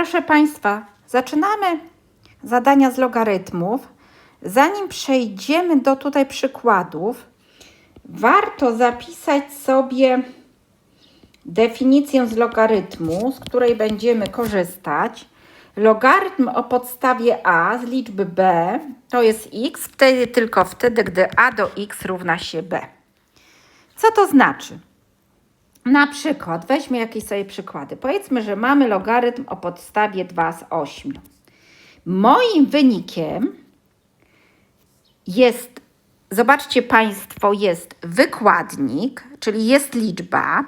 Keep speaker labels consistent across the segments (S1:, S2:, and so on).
S1: Proszę Państwa, zaczynamy zadania z logarytmów. Zanim przejdziemy do tutaj przykładów, warto zapisać sobie definicję z logarytmu, z której będziemy korzystać. Logarytm o podstawie a z liczby b to jest x, wtedy tylko wtedy, gdy a do x równa się b. Co to znaczy? Na przykład, weźmy jakieś sobie przykłady. Powiedzmy, że mamy logarytm o podstawie 2 z 8. Moim wynikiem jest, zobaczcie Państwo, jest wykładnik, czyli jest liczba,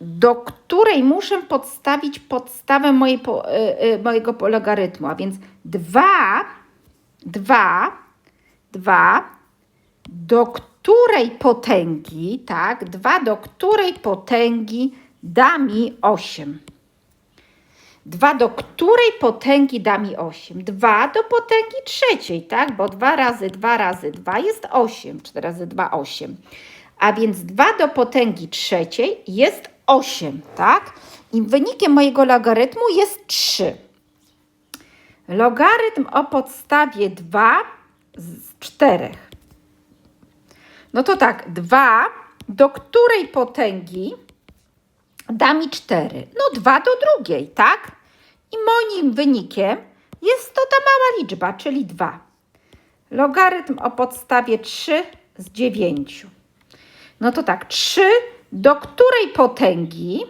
S1: do której muszę podstawić podstawę mojej, y, y, mojego logarytmu, a więc 2, 2, 2, do której potęgi, tak, 2 do której potęgi da mi 8. 2 do której potęgi da mi 8? 2 do potęgi trzeciej, tak? Bo 2 razy 2 razy 2 jest 8. 4 razy 2 8. A więc 2 do potęgi trzeciej jest 8, tak? I wynikiem mojego logarytmu jest 3. Logarytm o podstawie 2 z 4. No to tak, 2 do której potęgi da mi 4? No 2 do drugiej, tak? I moim wynikiem jest to ta mała liczba, czyli 2. Logarytm o podstawie 3 z 9. No to tak, 3 do której potęgi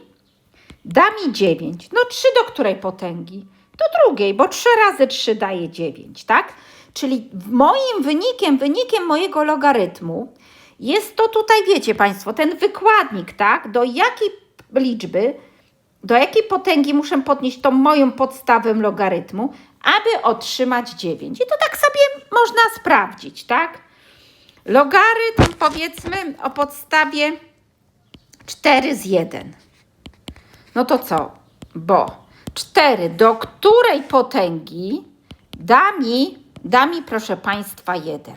S1: da mi 9? No 3 do której potęgi? Do drugiej, bo 3 razy 3 daje 9, tak? Czyli moim wynikiem, wynikiem mojego logarytmu jest to tutaj, wiecie Państwo, ten wykładnik, tak? Do jakiej liczby, do jakiej potęgi muszę podnieść tą moją podstawę logarytmu, aby otrzymać 9. I to tak sobie można sprawdzić, tak? Logarytm powiedzmy o podstawie 4 z 1. No to co? Bo 4 do której potęgi da mi, da mi proszę Państwa 1.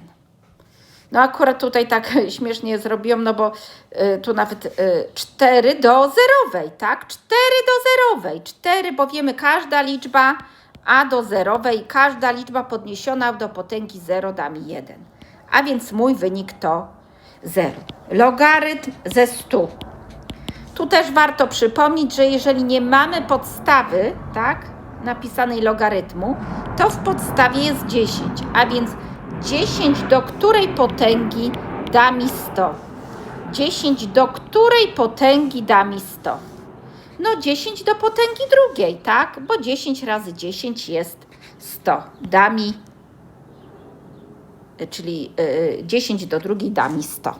S1: No akurat tutaj tak śmiesznie zrobiłam, no bo y, tu nawet y, 4 do zerowej, tak? 4 do zerowej. 4, bo wiemy, każda liczba a do zerowej, każda liczba podniesiona do potęgi 0 da mi 1. A więc mój wynik to 0. Logarytm ze 100. Tu też warto przypomnieć, że jeżeli nie mamy podstawy, tak, napisanej logarytmu, to w podstawie jest 10, a więc 10 do której potęgi da mi 100? 10 do której potęgi da mi 100? No 10 do potęgi drugiej, tak? Bo 10 razy 10 jest 100. Da mi, y, czyli y, 10 do drugiej da mi 100.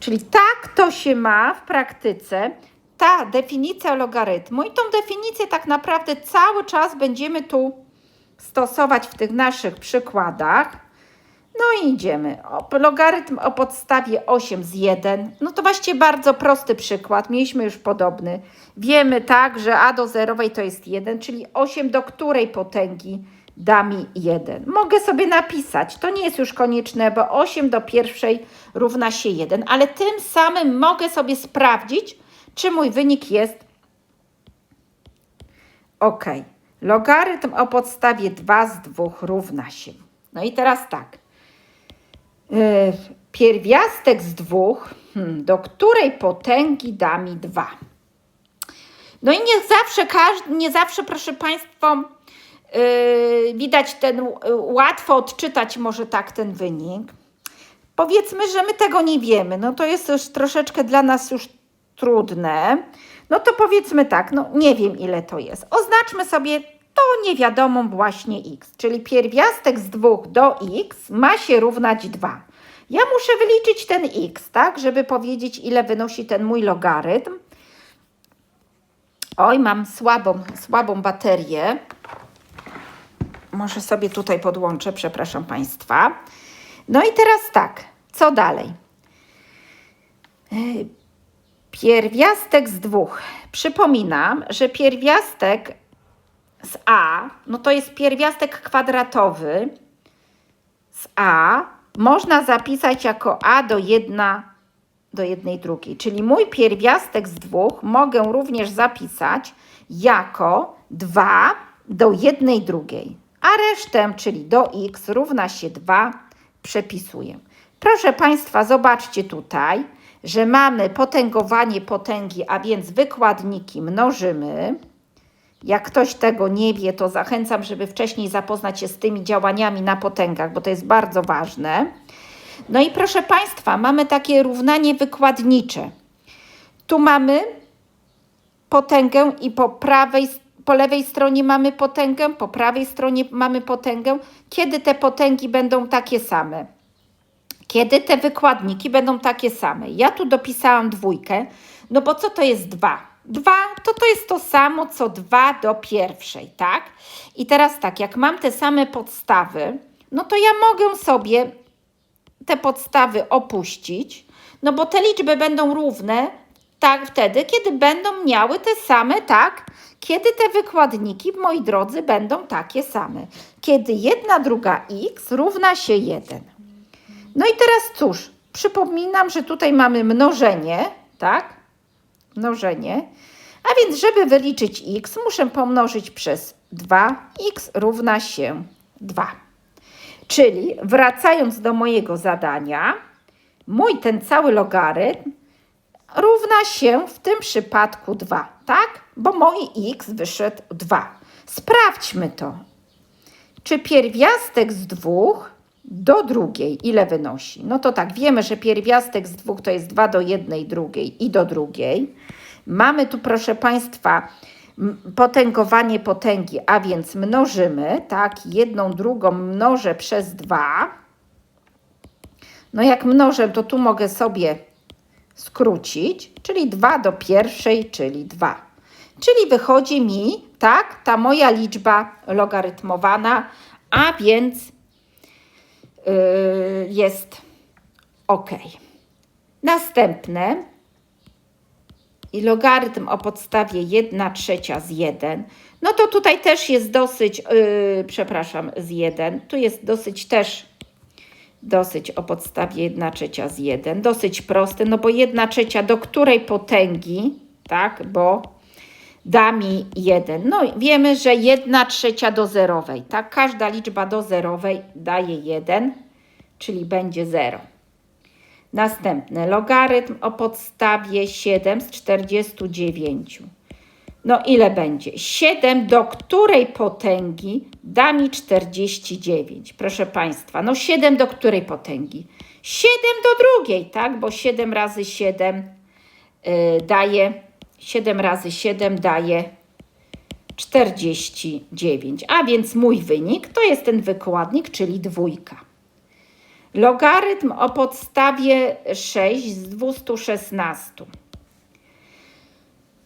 S1: Czyli tak to się ma w praktyce, ta definicja logarytmu i tą definicję tak naprawdę cały czas będziemy tu stosować w tych naszych przykładach. No i idziemy. Logarytm o podstawie 8 z 1. No to właściwie bardzo prosty przykład. Mieliśmy już podobny. Wiemy tak, że a do zerowej to jest 1, czyli 8 do której potęgi da mi 1. Mogę sobie napisać. To nie jest już konieczne, bo 8 do pierwszej równa się 1, ale tym samym mogę sobie sprawdzić, czy mój wynik jest ok. Logarytm o podstawie 2 z 2 równa się. No i teraz tak. Yy, pierwiastek z dwóch, hmm, do której potęgi da mi 2. No i nie zawsze, każdy, nie zawsze, proszę Państwa, yy, widać ten, yy, łatwo odczytać może tak ten wynik. Powiedzmy, że my tego nie wiemy, no to jest już troszeczkę dla nas już trudne. No to powiedzmy tak, no nie wiem ile to jest. Oznaczmy sobie to niewiadomą właśnie x, czyli pierwiastek z 2 do x ma się równać 2. Ja muszę wyliczyć ten x, tak, żeby powiedzieć ile wynosi ten mój logarytm. Oj, mam słabą, słabą baterię. Może sobie tutaj podłączę, przepraszam Państwa. No i teraz tak, co dalej? Pierwiastek z dwóch. Przypominam, że pierwiastek z a, no to jest pierwiastek kwadratowy z a, można zapisać jako a do 1 do jednej drugiej. Czyli mój pierwiastek z dwóch mogę również zapisać jako 2 do jednej drugiej, a resztę, czyli do x równa się 2, przepisuję. Proszę Państwa, zobaczcie tutaj, że mamy potęgowanie potęgi, a więc wykładniki mnożymy. Jak ktoś tego nie wie, to zachęcam, żeby wcześniej zapoznać się z tymi działaniami na potęgach, bo to jest bardzo ważne. No i proszę Państwa, mamy takie równanie wykładnicze. Tu mamy potęgę i po prawej, po lewej stronie mamy potęgę, po prawej stronie mamy potęgę. Kiedy te potęgi będą takie same? Kiedy te wykładniki będą takie same? Ja tu dopisałam dwójkę, no bo co to jest dwa? Dwa to to jest to samo, co dwa do pierwszej, tak? I teraz tak, jak mam te same podstawy, no to ja mogę sobie te podstawy opuścić, no bo te liczby będą równe tak wtedy, kiedy będą miały te same, tak? Kiedy te wykładniki, moi drodzy, będą takie same. Kiedy jedna druga x równa się 1. No i teraz cóż, przypominam, że tutaj mamy mnożenie, tak? Mnożenie. A więc, żeby wyliczyć x, muszę pomnożyć przez 2. x równa się 2. Czyli wracając do mojego zadania, mój ten cały logarytm równa się w tym przypadku 2, tak? Bo mój x wyszedł 2. Sprawdźmy to. Czy pierwiastek z dwóch do drugiej ile wynosi? No to tak, wiemy, że pierwiastek z dwóch to jest 2 do jednej drugiej i do drugiej. Mamy tu, proszę Państwa, potęgowanie potęgi, a więc mnożymy, tak, jedną drugą mnożę przez 2. No jak mnożę, to tu mogę sobie skrócić, czyli 2 do pierwszej, czyli 2. Czyli wychodzi mi, tak, ta moja liczba logarytmowana, a więc jest ok. Następne. I logarytm o podstawie 1 trzecia z 1, no to tutaj też jest dosyć, yy, przepraszam, z 1, tu jest dosyć też dosyć o podstawie 1 trzecia z 1, dosyć prosty, no bo 1 trzecia do której potęgi, tak, bo da mi 1. No wiemy, że 1 trzecia do zerowej, tak, każda liczba do zerowej daje 1, czyli będzie 0. Następny logarytm o podstawie 7 z 49. No ile będzie? 7 do której potęgi da mi 49? Proszę Państwa, no 7 do której potęgi? 7 do drugiej, tak? Bo 7 razy 7 yy, daje, 7 razy 7 daje 49. A więc mój wynik to jest ten wykładnik, czyli dwójka. Logarytm o podstawie 6 z 216.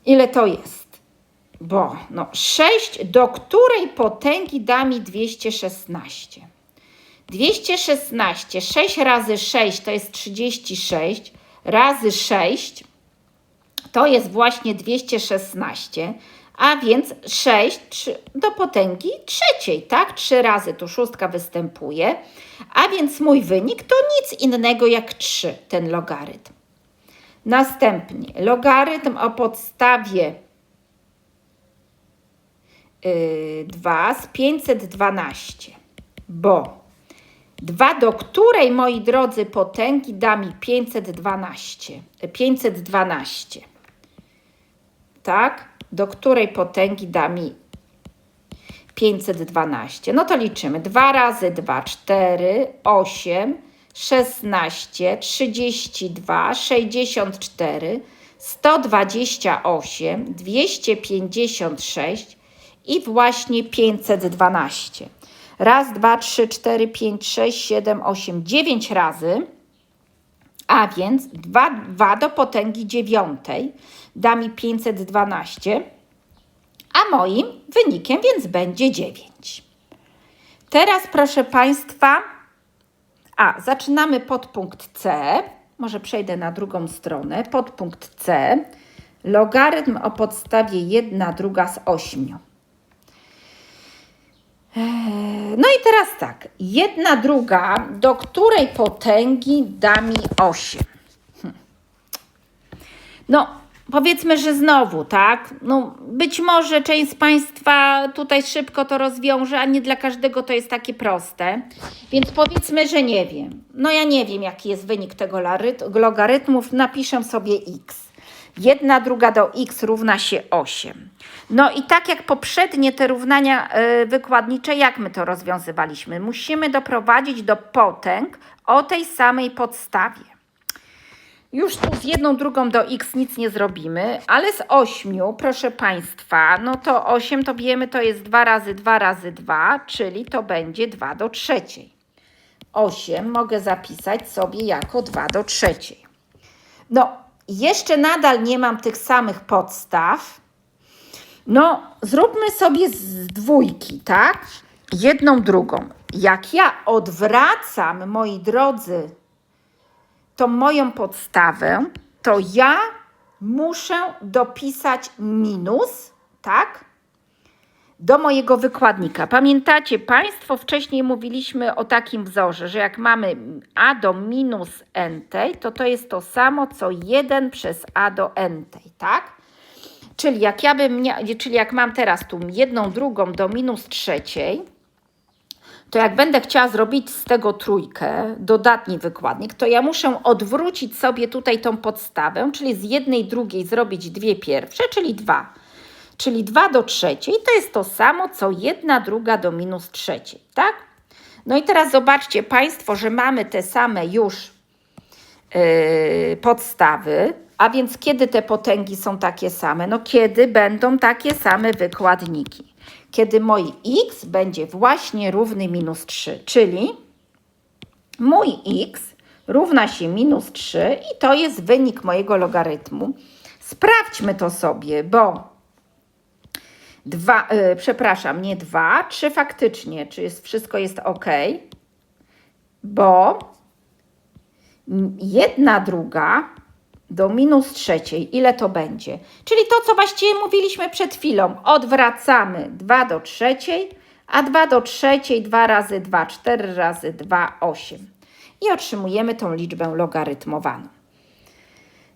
S1: Ile to jest? Bo no 6 do której potęgi da mi 216? 216, 6 razy 6 to jest 36, razy 6 to jest właśnie 216, a więc 6 3, do potęgi trzeciej, tak? 3 razy tu szóstka występuje, a więc mój wynik to nic innego jak 3, ten logarytm. Następnie logarytm o podstawie 2 z 512, bo 2 do której, moi drodzy, potęgi da mi 512. 512. Tak? Do której potęgi da mi 512. No to liczymy. 2 razy 2, 4, 8, 16, 32, 64, 128, 256 i właśnie 512. Raz, dwa, trzy, cztery, pięć, sześć, siedem, osiem, dziewięć razy, a więc 2, 2 do potęgi dziewiątej da mi 512 a moim wynikiem więc będzie 9. Teraz proszę Państwa, a zaczynamy podpunkt C, może przejdę na drugą stronę, podpunkt C, logarytm o podstawie 1 druga z 8. Eee, no i teraz tak, jedna druga, do której potęgi da mi 8? Hm. No, powiedzmy, że znowu, tak? No, być może część z Państwa tutaj szybko to rozwiąże, a nie dla każdego to jest takie proste. Więc powiedzmy, że nie wiem. No, ja nie wiem, jaki jest wynik tego logarytmów. Napiszę sobie x. Jedna druga do x równa się 8. No i tak jak poprzednie te równania y, wykładnicze, jak my to rozwiązywaliśmy? Musimy doprowadzić do potęg o tej samej podstawie. Już tu z jedną drugą do x nic nie zrobimy, ale z 8, proszę Państwa, no to 8 to wiemy, to jest 2 razy 2 razy 2, czyli to będzie 2 do trzeciej. 8 mogę zapisać sobie jako 2 do trzeciej. No, jeszcze nadal nie mam tych samych podstaw. No, zróbmy sobie z dwójki, tak? Jedną drugą. Jak ja odwracam, moi drodzy, tą moją podstawę, to ja muszę dopisać minus, tak? Do mojego wykładnika. Pamiętacie Państwo, wcześniej mówiliśmy o takim wzorze, że jak mamy a do minus n, to to jest to samo co 1 przez a do n, tak? Czyli jak ja bym czyli jak mam teraz tu jedną drugą do minus trzeciej, to jak będę chciała zrobić z tego trójkę, dodatni wykładnik, to ja muszę odwrócić sobie tutaj tą podstawę, czyli z jednej drugiej zrobić dwie pierwsze, czyli dwa. Czyli 2 do trzeciej to jest to samo, co jedna druga do minus trzeciej, tak? No i teraz zobaczcie Państwo, że mamy te same już yy, podstawy, a więc kiedy te potęgi są takie same? No kiedy będą takie same wykładniki. Kiedy mój x będzie właśnie równy minus 3, czyli mój x równa się minus 3 i to jest wynik mojego logarytmu. Sprawdźmy to sobie, bo dwa, yy, przepraszam, nie 2, 3 faktycznie, czy jest, wszystko jest ok, bo jedna druga do minus trzeciej, ile to będzie? Czyli to, co właściwie mówiliśmy przed chwilą. Odwracamy 2 do trzeciej, a 2 do trzeciej 2 razy 2, 4 razy 2, 8. I otrzymujemy tą liczbę logarytmowaną.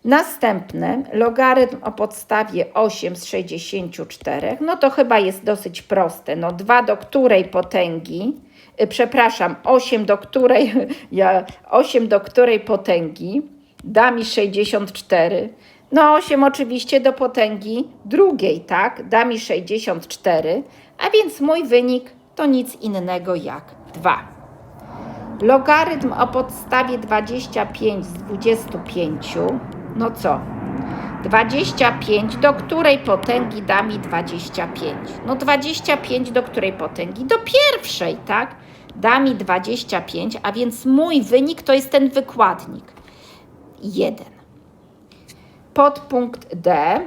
S1: Następne, logarytm o podstawie 8 z 64, no to chyba jest dosyć proste. No 2 do której potęgi, y, przepraszam, 8 do której, ja, 8 do której potęgi da mi 64. No 8 oczywiście do potęgi drugiej, tak? Da mi 64, a więc mój wynik to nic innego jak 2. Logarytm o podstawie 25 z 25, no co? 25 do której potęgi da mi 25? No 25 do której potęgi? Do pierwszej, tak? Da mi 25, a więc mój wynik to jest ten wykładnik. 1. Podpunkt D.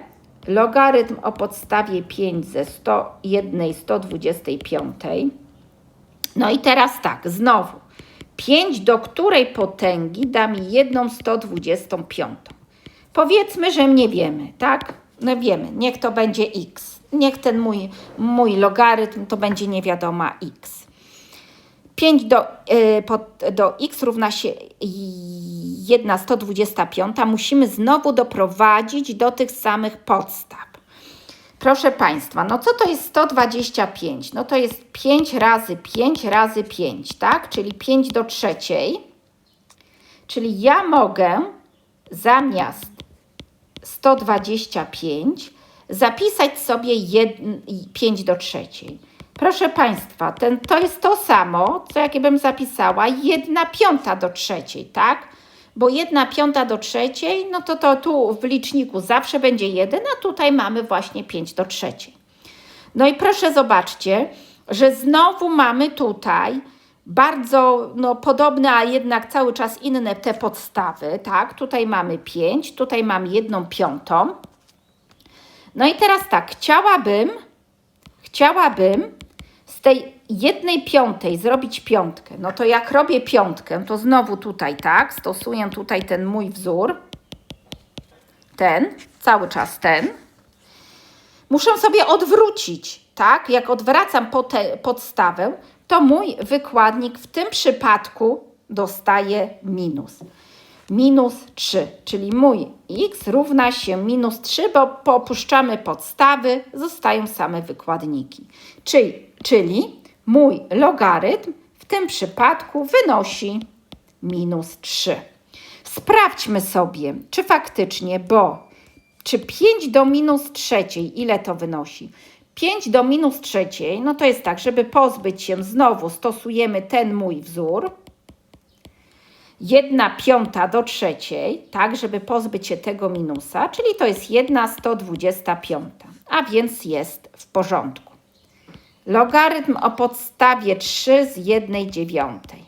S1: Logarytm o podstawie 5 ze 101 125. No i teraz tak, znowu. 5 do której potęgi da mi 1 125. Powiedzmy, że nie wiemy, tak? No wiemy, niech to będzie x. Niech ten mój, mój logarytm to będzie niewiadoma x. 5 do, y, pod, do x równa się 1 125. Musimy znowu doprowadzić do tych samych podstaw. Proszę Państwa, no co to jest 125? No to jest 5 razy 5 razy 5, tak? Czyli 5 do trzeciej. Czyli ja mogę zamiast 125 zapisać sobie 1, 5 do trzeciej. Proszę Państwa, ten, to jest to samo, co jakbym zapisała 1 piąta do trzeciej, tak? Bo 1 piąta do trzeciej, no to, to tu w liczniku zawsze będzie 1, a tutaj mamy właśnie 5 do trzeciej. No i proszę zobaczcie, że znowu mamy tutaj bardzo no, podobne, a jednak cały czas inne te podstawy, tak? Tutaj mamy 5, tutaj mam 1 piątą. No i teraz tak, chciałabym, chciałabym z tej jednej piątej zrobić piątkę. No to jak robię piątkę, to znowu tutaj, tak? Stosuję tutaj ten mój wzór. Ten, cały czas ten. Muszę sobie odwrócić, tak? Jak odwracam podstawę, to mój wykładnik w tym przypadku dostaje minus. minus 3, czyli mój x równa się minus 3, bo popuszczamy podstawy, zostają same wykładniki. Czyli, czyli mój logarytm w tym przypadku wynosi minus 3. Sprawdźmy sobie, czy faktycznie, bo czy 5 do minus trzeciej, ile to wynosi? 5 do minus trzeciej, no to jest tak, żeby pozbyć się, znowu stosujemy ten mój wzór. 1 piąta do trzeciej, tak, żeby pozbyć się tego minusa, czyli to jest 1 125, a więc jest w porządku. Logarytm o podstawie 3 z 1 dziewiątej.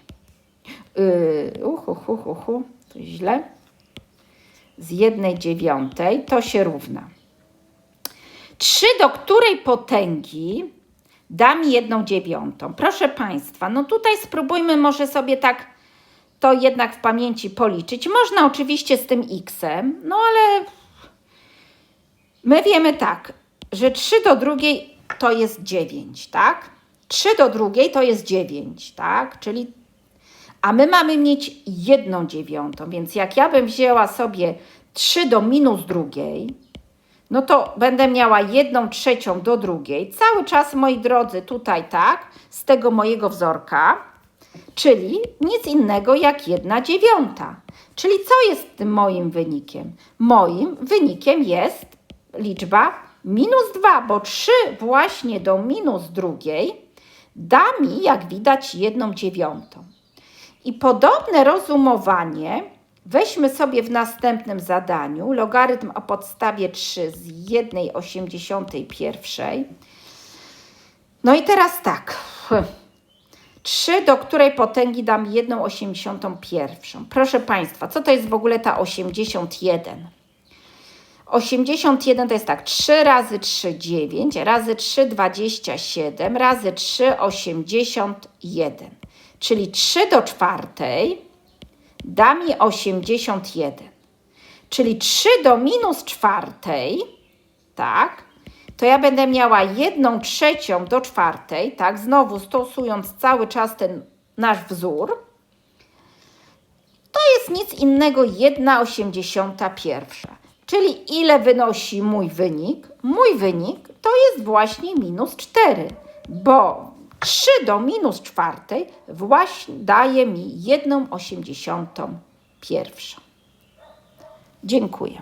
S1: Yy, uhu, hu, hu, hu, to źle. Z 1 dziewiątej to się równa. 3 do której potęgi da mi 1 dziewiątą? Proszę Państwa, no tutaj spróbujmy może sobie tak to jednak w pamięci policzyć. Można oczywiście z tym x-em, no ale my wiemy tak, że 3 do drugiej to jest 9, tak? 3 do drugiej to jest 9, tak? Czyli a my mamy mieć 1 dziewiątą, więc jak ja bym wzięła sobie 3 do minus drugiej, no to będę miała 1 trzecią do drugiej. Cały czas, moi drodzy, tutaj tak, z tego mojego wzorka, czyli nic innego jak 1 dziewiąta. Czyli co jest tym moim wynikiem? Moim wynikiem jest liczba minus 2, bo 3 właśnie do minus drugiej da mi, jak widać, 1 dziewiątą. I podobne rozumowanie weźmy sobie w następnym zadaniu. Logarytm o podstawie 3 z 1,81. No i teraz tak. 3, do której potęgi dam 1,81. Proszę Państwa, co to jest w ogóle ta 81? 81 to jest tak, 3 razy 3, 9, razy 3, 27, razy 3, 81. Czyli 3 do czwartej da mi 81. Czyli 3 do minus czwartej, tak, to ja będę miała 1 trzecią do czwartej, tak, znowu stosując cały czas ten nasz wzór. To jest nic innego 1,81. Czyli ile wynosi mój wynik? Mój wynik to jest właśnie minus 4, bo 3 do minus czwartej właśnie daje mi 1,81. Dziękuję.